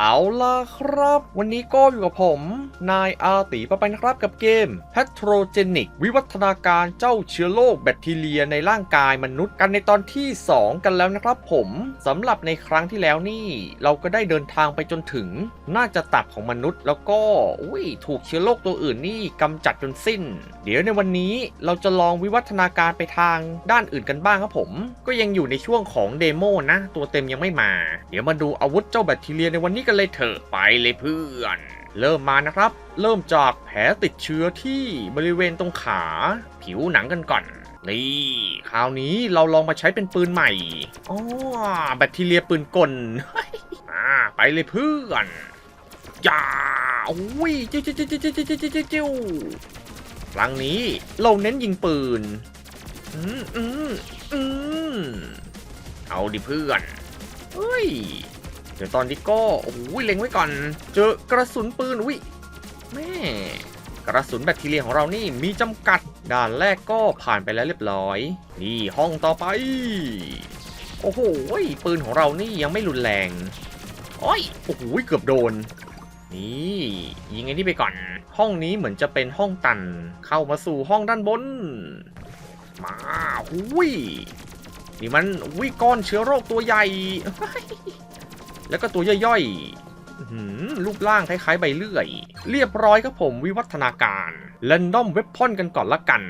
เอาล่ะครับ วันนี้ก็อยู่กับผม นายอาติปะไปนะครับกับเกม Pathogenic วิวัฒนาการเจ้าเชื้อโรคแบคทีเรียในร่างกายมนุษย์กันในตอนที่ 2 กันแล้วนะครับผมสำหรับในครั้งที่แล้วนี่ เราก็ได้เดินทางไปจนถึง น่าจะตับของมนุษย์ แล้วก็อุ้ยถูกเชื้อโรคตัวอื่นนี่กำจัดจนสิ้น เดี๋ยวในวันนี้เราจะลองวิวัฒนาการไปทางด้านอื่นกันบ้างครับผม ก็ยังอยู่ในช่วงของเดโมนะ ตัวเต็มยังไม่มา เดี๋ยวมาดูอาวุธเจ้าแบคทีเรียในวันนี้ี้กันเลยเถอะไปเลยเพื่อน เริ่มมานะครับ เริ่มจากแผลติดเชื้อที่บริเวณตรงขา ผิวหนังกันก่อนนี่คราวนี้เราลองมาใช้เป็นปืนใหม่อ๋อแบคทีเรียปืนกลอ่าไปเลยเพื่อนจ้าอุ้ยจิ้วจิ้วจิ้วจิ้วจิ้วจิ้วจิ้วครั้งนี้เราเน้นยิงปืน อืมอืมอืมเอาดิเพื่อนเฮ้ย ดี๋ยวตอนนี้ก็โอ้โหเล็งไว้ก่อน เจอกระสุนปืนอุ้ยแม่กระสุนแบคทีเรียของเรานี่มีจำกัด ด่านแรกก็ผ่านไปแล้วเรียบร้อย นี่ห้องต่อไป โอ้โหปืนของเรานี่ยังไม่รุนแรงโอ้ยโอ้โหเกือบโดน นี่ยิงไอ้นี่ไปก่อน ห้องนี้เหมือนจะเป็นห้องตัน เข้ามาสู่ห้องด้านบน มาหุยนี่มันวิก้อนเชื้อโรคตัวใหญ่ แล้วก็ตัวย่อยๆอื้อหือรูปร่างคล้ายๆใบเลื่อย เรียบร้อยครับผมวิวัฒนาการแ a นดอมเว p พอนกันก่อนละกัน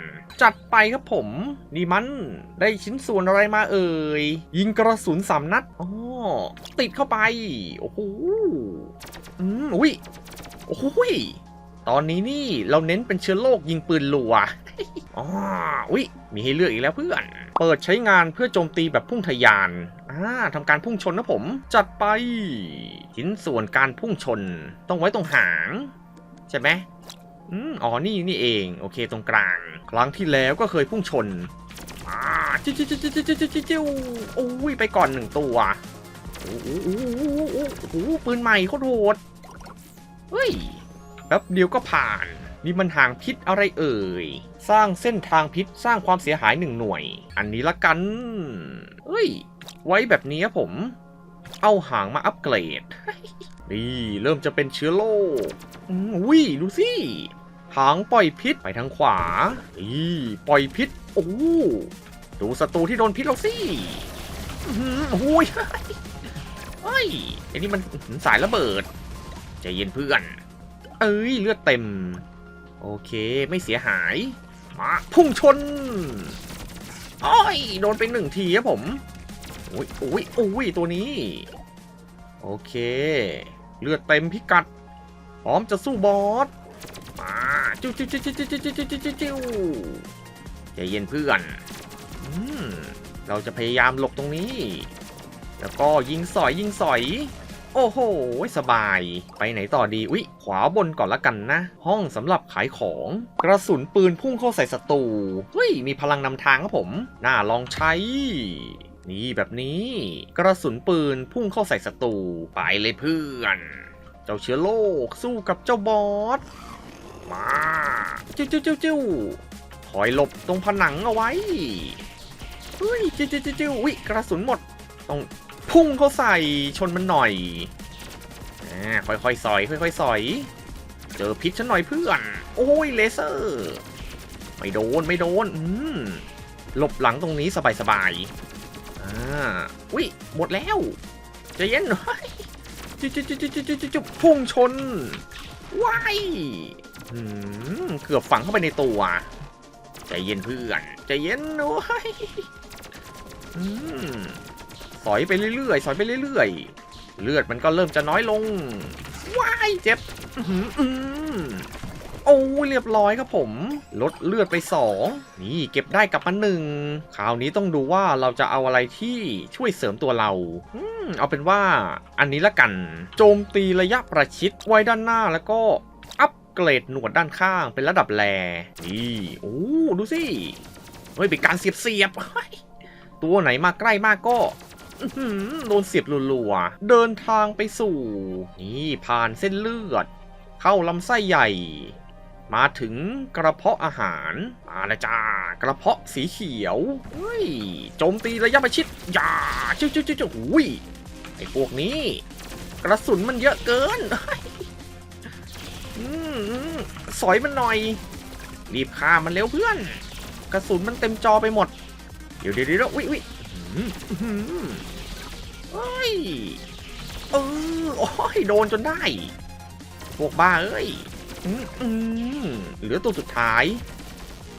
จัดไปครับผม นี่มันได้ชิ้นส่วนอะไรมาเอ่ย ยิงกระสุนสามนัดอ๋อติดเข้าไป โอ้โหอืมอุ้ยโอ้โหตอนนี้นี่เราเน้นเป็นเชื้อโรคยิงปืนลัว อ๋ออุ๊ย มีให้เลือกอีกแล้วเพื่อน เปิดใช้งานเพื่อโจมตีแบบพุ่งทะยาน อ่าทำการพุ่งชนนะผม จัดไป ชิ้นส่วนการพุ่งชน ต้องไว้ตรงหาง ใช่ไหมอืมอ๋อ นี่นี่เอง โอเค ตรงกลาง ครั้งที่แล้วก็เคยพุ่งชน อ่า จิ้วจิ้วจิ้วจิ้วจิ้วจิ้วโอ้ย ไปก่อนหนึ่งตัวโอ้โหโอ้โหปืนใหม่โคตรโหด เฮ้ย แป๊บเดียวก็ผ่าน นี่มันห่างพิษอะไรเอ่ย สร้างเส้นทางพิษสร้างความเสียหายหนึ่งหน่วย อันนี้ละกันเฮ้ย ไว้แบบนี้ผม เอาหางมาอัปเกรด นี่เริ่มจะเป็นเชื้อโรคอุ้ยดูสิหางปล่อยพิษไปทางขวานี่ปล่อยพิษ โอ้ดูศัตรูที่โดนพิษเราสิอื้อหือโอ้ยเฮ้ยไอ้นี่มันสายระเบิด ใจเย็นเพื่อน เอ้ยเลือดเต็ม โอเคไม่เสียหาย มาพุ่งชนโอ้ยโดนไปหนึ่งทีครับผมโอ้ยโอ้ยโอ้ยตัวนี้ โอเค เลือดเต็มพิกัด พร้อมจะสู้บอสมาจิ้วจิ้วจิ้วจิ้วจิ้วจิ้วจิ้วจิ้วจิ้วจิ้วใจเย็นเพื่อนอืมเราจะพยายามหลบตรงนี้ แล้วก็ยิงสอยยิงสอย โอ้โห สบาย ไปไหนต่อดี อุ๊ย ขวาบนก่อนละกันนะ ห้องสำหรับขายของ กระสุนปืนพุ่งเข้าใส่ศัตรู เฮ้ย มีพลังนำทางครับผม น่าลองใช้ นี่แบบนี้ กระสุนปืนพุ่งเข้าใส่ศัตรู ไปเลยเพื่อน เจ้าเชื้อโรคสู้กับเจ้าบอส มาจิ้วจิ้วจิ้วจิ้วคอยหลบตรงผนังเอาไว้เฮ้ยจิ้วจิ้วจิ้วจิ้วอุ๊ยกระสุนหมด ต้อง พุ่งเข้าใส่ชนมันหน่อยอ่าค่อยๆสอย ค่อยๆสอย เจอพิษฉันหน่อยเพื่อน โอ้ยเลเซอร์ ไม่โดนไม่โดน อืมหลบหลังตรงนี้สบายๆอ่าอุ้ยหมดแล้วใจเย็นหน่อยจุ๊บจุ๊บจุ๊บจุ๊บจุ๊บจุ๊บพุ่งชนว้ายเกือบฝังเข้าไปในตัวใจเย็นเพื่อนใจเย็นด้วยอืม สอยไปเรื่อยๆ สอยไปเรื่อยๆ เลือดมันก็เริ่มจะน้อยลง ว้ายเจ็บอื้อหืออืมโอ้ยเรียบร้อยครับผม ลดเลือดไปสองนี่เก็บได้กลับมาหนึ่งคราวนี้ต้องดูว่าเราจะเอาอะไรที่ช่วยเสริมตัวเราอืมเอาเป็นว่าอันนี้ละกัน โจมตีระยะประชิดไว้ด้านหน้าแล้วก็อัปเกรดหนวดด้านข้างเป็นระดับแลนี่โอ้ดูสิเฮ้ยเป็นการเสียบเสียบๆตัวไหนมาใกล้มากก็ โดนเสียบรัวๆ เดินทางไปสู่ นี่ผ่านเส้นเลือด เข้าลำไส้ใหญ่ มาถึงกระเพาะอาหารมาล้วจ้ากระเพาะสีเขียวเฮ้ยโจมตีระยะประชิดอย่าจิ้วจิ้วจิ้วจิ้วหุยไอ้พวกนี้ กระสุนมันเยอะเกินอืมอืมสอยมันหน่อย รีบฆ่ามันเร็วเพื่อน กระสุนมันเต็มจอไปหมด เดี๋ยวเดี๋ยวเดี๋ยววิวิอื้อหือ เฮ้ยเออโอ้ยโดนจนได้ พวกบ้าเอ้ยอืมเหลือตัวสุดท้าย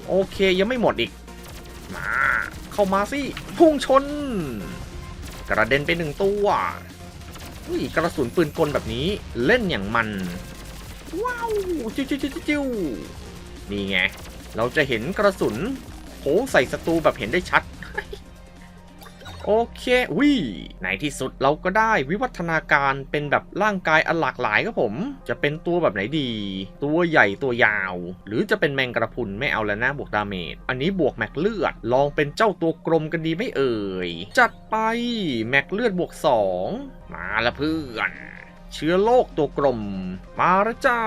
โอเคยังไม่หมดอีก มา เข้ามาสิ พุ่งชน กระเด็นไปหนึ่งตัวอุ้ยกระสุนปืนกลแบบนี้เล่นอย่างมัน ว้าวจิ้วจิ้วจิ้วจิ้วนี่ไง เราจะเห็นกระสุนโผใส่ศัตรูแบบเห็นได้ชัด โอเควิในที่สุดเราก็ได้วิวัฒนาการเป็นแบบร่างกายอันหลากหลายครับผม จะเป็นตัวแบบไหนดี ตัวใหญ่ตัวยาว หรือจะเป็นแมงกระพุนไม่เอาแล้วนะบวกดาเมจอันนี้บวกแม็กเลือด ลองเป็นเจ้าตัวกลมกันดีไม่เอ่ย จัดไปแม็กเลือดบวก 2 มาละเพื่อนเชื้อโรคตัวกลม มาล้วจ้า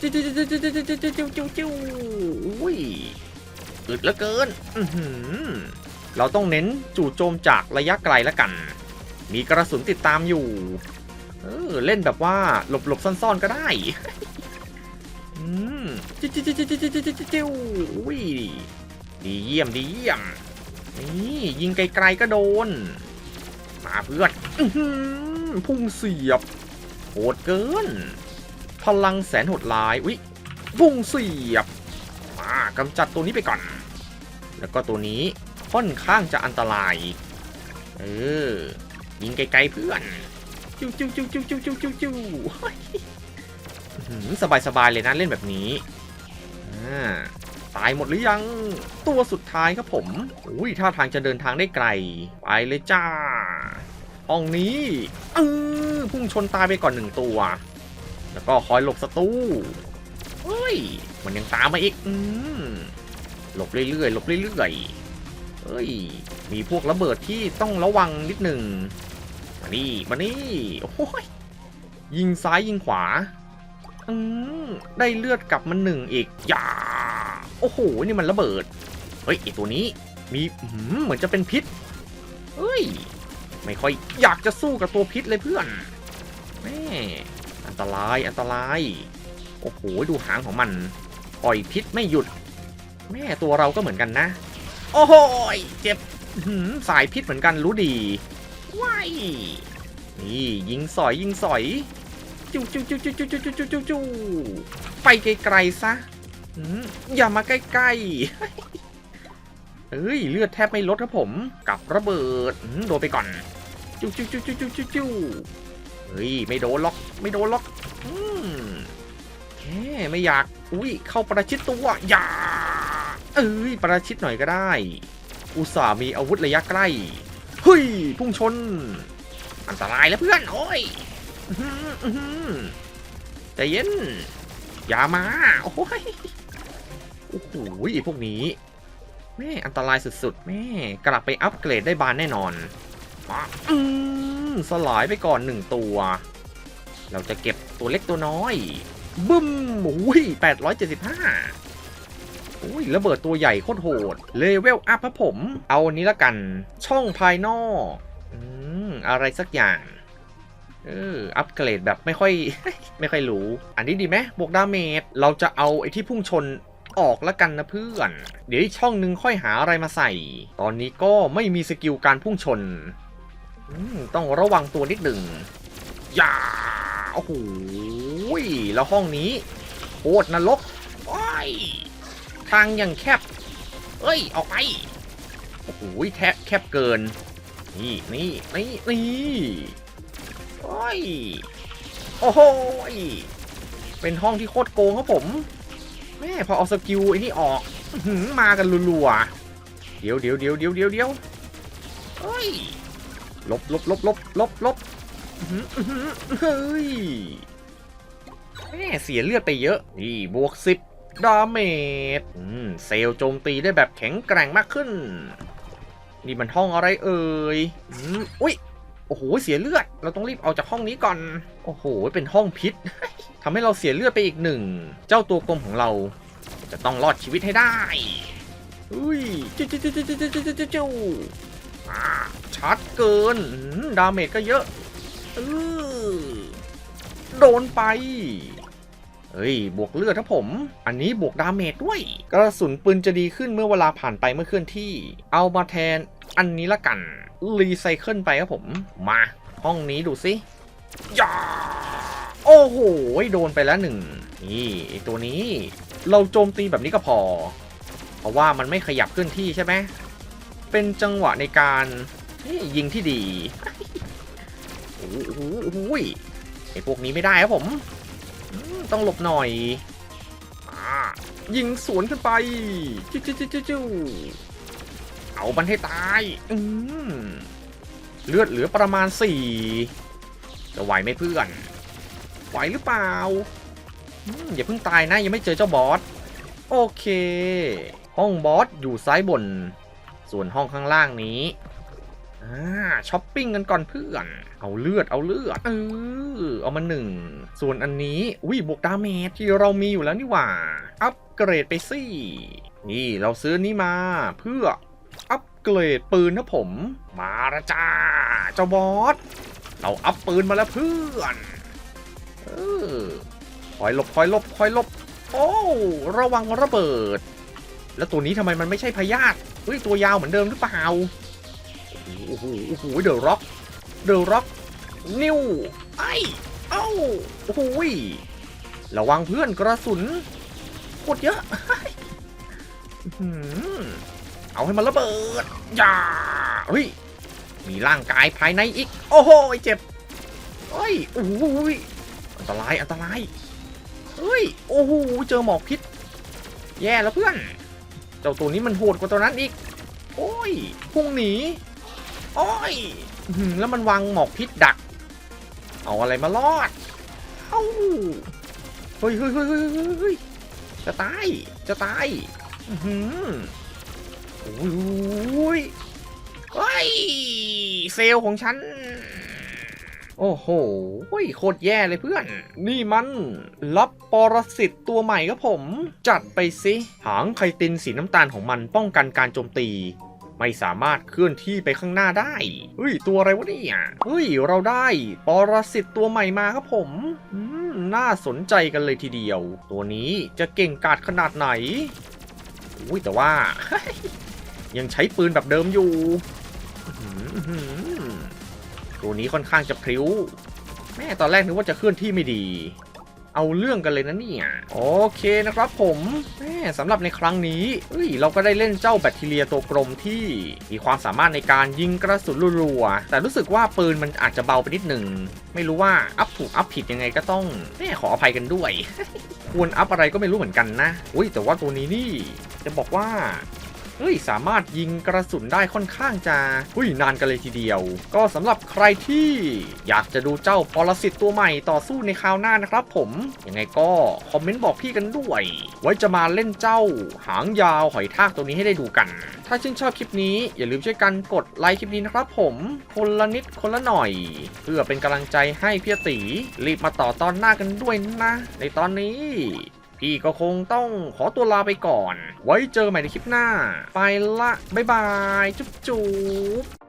จิ้วจิ้วจิ้วจิ้วจิ้วจิ้วจิ้วจิ้วจิ้วอุ้ยอึดเหลือเกิน อือหือ เราต้องเน้นจู่โจมจากระยะไกลแล้วกัน มีกระสุนติดตามอยู่เออเล่นแบบว่าหลบหลบซ่อนๆก็ได้อืมจิ้วจิ้วจิ้วจิ้วจิ้วจิ้วจิ้วอุ้ยดีเยี่ยมดีเยี่ยมนี่ยิงไกลๆก็โดน มาเพื่อนพุ่งเสียบโหดเกิน พลังแสนโหดลายอุ้ยพุ่งเสียบมากำจัดตัวนี้ไปก่อน แล้วก็ตัวนี้ ค่อนข้างจะอันตราย เออ ยิงไกลๆเพื่อน จิ้วจิ้วจิ้วจิ้วจิ้วจิ้วจิ้วจิ้วสบายสบายๆเลยนะเล่นแบบนี้ ตายหมดหรือยัง ตัวสุดท้ายครับผม อุ้ยท่าทางจะเดินทางได้ไกล ไปเลยจ้า ห้องนี้เออพุ่งชนตายไปก่อนหนึ่งตัว แล้วก็คอยหลบศัตรูเฮ้ย มันยังตามมาอีก อืหลบเรื่อยๆ หลบเรื่อยๆ เฮ้ย มีพวกระเบิดที่ต้องระวังนิดหนึ่ง มานี่ มานี่ โอ้ย ยิงซ้ายยิงขวา อืมได้เลือดกลับมาหนึ่งอีก อย่า โอ้โห นี่มันระเบิด เฮ้ยไอตัวนี้ มีเหมือนจะเป็นพิษ เฮ้ย ไม่ค่อยอยากจะสู้กับตัวพิษเลยเพื่อนแม่อันตราย อันตราย โอ้โห ดูหางของมัน ปล่อยพิษไม่หยุด แม่ตัวเราก็เหมือนกันนะ โอ้โหเจ็บสายพิษเหมือนกันรู้ดีว้ายนี่ยิงสอยยิงสอยจิ้วจิ้วจิ้วจิ้วจิ้วจิ้วจิ้วจิ้วจิ้วไปไกลๆซะอย่ามาใกล้ๆเอ้ยเลือดแทบไม่ลดครับผม กับระเบิดโดนไปก่อนจิ้วจิ้วจิ้วจิ้วจิ้วจิ้วจิ้วเฮ้ยไม่โดนล็อกไม่โดนล็อกอืมแหมไม่อยากอุ้ยเข้าประชิดตัวอย่า เอ้ยประชิดหน่อยก็ได้ อุตส่าห์มีอาวุธระยะใกล้เฮ้ยพุ่งชน อันตรายแล้วเพื่อนโอ้ยใจเย็น อย่ามา โอ้ยโอ้โหพวกนี้แม่อันตรายสุดๆแม่กลับไปอัปเกรดได้บานแน่นอนมาอืมสลายไปก่อนหนึ่งตัว เราจะเก็บตัวเล็กตัวน้อย บึ้มโอ้ยแปดร้อยเจ็ดสิบห้า อุ้ยระเบิดตัวใหญ่โคตรโหดเลเวลอัพครับผม เอาอันนี้ละกัน ช่องภายนอกอืมอะไรสักอย่างเอออัปเกรดแบบไม่ค่อย ไม่ค่อยรู้ อันนี้ดีไหมบวกดาเมจเราจะเอาไอ้ที่พุ่งชนออกละกันนะเพื่อน เดี๋ยวอีกช่องนึงค่อยหาอะไรมาใส่ ตอนนี้ก็ไม่มีสกิลการพุ่งชนอืมต้องระวังตัวนิดหนึ่งอย่าโอ้โหแล้วห้องนี้โคตรนรกโอ้ย ทางยังแคบ เอ้ย ออกไป โอ้โหแทบแคบเกิน นี่นี่นี่นี่โอ้ย โอ้โหเป็นห้องที่โคตรโกงครับผม แม่พอเอาสกิลไอ้นี่ออกมากันรัวๆ เดี๋ยวเดี๋ยวเดี๋ยวเดี๋ยวเดี๋ยวเดี๋ยวเฮ้ย ลบลบลบลบลบลบเฮ้ยแม่เสียเลือดไปเยอะ นี่บวกสิบ ดาเมจเซลโจมตีได้แบบแข็งแกร่งมากขึ้น นี่มันห้องอะไรเอ่ยอุ๊ยโอ้โหเสียเลือด เราต้องรีบออกจากห้องนี้ก่อน โอ้โห เป็นห้องพิษทำให้เราเสียเลือดไปอีกหนึ่ง เจ้าตัวกลมของเรา จะต้องรอดชีวิตให้ได้ อุ้ยจิ้วจิ้วจิ้วจิ้วจิ้วจิ้วจิ้วชัดเกิน ดาเมจก็เยอะ โดนไป เฮ้ย บวกเลือดครับผม อันนี้บวกดาเมจด้วย กระสุนปืนจะดีขึ้นเมื่อเวลาผ่านไปเมื่อเคลื่อนที่ เอามาแทนอันนี้ละกัน รีไซเคิลไปครับผม มา ห้องนี้ดูสิย่าโอ้โห โดนไปแล้วหนึ่ง นี่ตัวนี้ เราโจมตีแบบนี้ก็พอ เพราะว่ามันไม่ขยับเคลื่อนที่ใช่ไหม เป็นจังหวะในการยิงที่ดี โอ้โหไอพวกนี้ไม่ได้ครับผม ต้องหลบหน่อยอยิงสวนขึ้นไปจิ้วจิ้วจิ้วจิ้วเอามันให้ตายอืเลือดเหลือประมาณสี่จะไหวไหมเพื่อนไหวหรือเปล่าออย่าเพิ่งตายนะยังไม่เจอเจ้าบอสโอเค ห้องบอสอยู่ซ้ายบน ส่วนห้องข้างล่างนี้ อ่าช้อปปิ้งกันก่อนเพื่อน เอาเลือดเอาเลือดเออเอามาหนึ่ง ส่วนอันนี้อุ้ยบวกดาเมจที่เรามีอยู่แล้วนี่หว่า อัปเกรดไปสินี่เราซื้อนี้มาเพื่ออัปเกรดปืนนะผม มาละจ้า เจ้าบอส เราอัพปืนมาแล้วเพื่อนเออคอยหลบคอยหลบคอยหลบ โอ้ระวังระเบิด แล้วตัวนี้ทำไมมันไม่ใช่พยาธิเฮ้ยตัวยาวเหมือนเดิมหรือเปล่า โอ้โหโอ้โหเดอะร็อกเดอะร็อกนิวไอเอ้าโอ้โหยระวังเพื่อนกระสุนโคตรเยอะเอาให้มันระเบิดอย่าเฮ้ยมีร่างกายภายในอีก โอ้โหเจ็บเฮ้ยโอ้โหยอันตรายอันตรายเฮ้ยโอ้โหเจอหมอกพิษ แย่แล้วเพื่อน เจ้าตัวนี้มันโหดกว่าตัวนั้นอีก โอ้ยพุ่งหนี โอ้ยแล้วมันวางหมอกพิษดัก เอาอะไรมารอดเอ้าเฮ้ยเฮ้ยเฮ้ยเฮ้ยจะตาย จะตายอือหือโอ้ยเฮ้ย เซลของฉัน โอ้โหโคตรแย่เลยเพื่อน นี่มันรับปรสิตตัวใหม่ครับผม จัดไปสิ หางไคตินสีน้ำตาลของมันป้องกันการโจมตี ไม่สามารถเคลื่อนที่ไปข้างหน้าได้ เฮ้ย ตัวอะไรวะเนี่ย เฮ้ย เราได้ปรสิตตัวใหม่มาครับผมอน่าสนใจกันเลยทีเดียว ตัวนี้จะเก่งกาจขนาดไหน อุ้ยแต่ว่า ยังใช้ปืนแบบเดิมอยู่ ตัวนี้ค่อนข้างจะพริ้ว แม่ตอนแรกนึกว่าจะเคลื่อนที่ไม่ดี เอาเรื่องกันเลยนะเนี่ยโอเคนะครับผมแม่สำหรับในครั้งนี้เอ้ยเราก็ได้เล่นเจ้าแบคทีเรียตัวกลมที่มีความสามารถในการยิงกระสุนรัวๆแต่รู้สึกว่าปืนมันอาจจะเบาไปนิดหนึ่งไม่รู้ว่าอัพถูกอัพผิดยังไงก็ต้องแม่ขออภัยกันด้วยควรอัพอะไรก็ไม่รู้เหมือนกันนะอุ้ยแต่ว่าตัวนี้นี่จะบอกว่า เฮ้ยสามารถยิงกระสุนได้ค่อนข้างจะอุ้ยนานกันเลยทีเดียว ก็สำหรับใครที่อยากจะดูเจ้าปรสิตตัวใหม่ต่อสู้ในคราวหน้านะครับผม ยังไงก็คอมเมนต์บอกพี่กันด้วย ไว้จะมาเล่นเจ้าหางยาวหอยทากตัวนี้ให้ได้ดูกัน ถ้าชื่นชอบคลิปนี้อย่าลืมช่วยกันกดไลค์คลิปนี้นะครับผมคนละนิดคนละหน่อย เพื่อเป็นกำลังใจให้พี่ตีรีบมาต่อตอนหน้ากันด้วยนะ ในตอนนี้ พี่ก็คงต้องขอตัวลาไปก่อน ไว้เจอใหม่ในคลิปหน้า ไปละ บ๊ายบาย จุ๊บจุ๊บ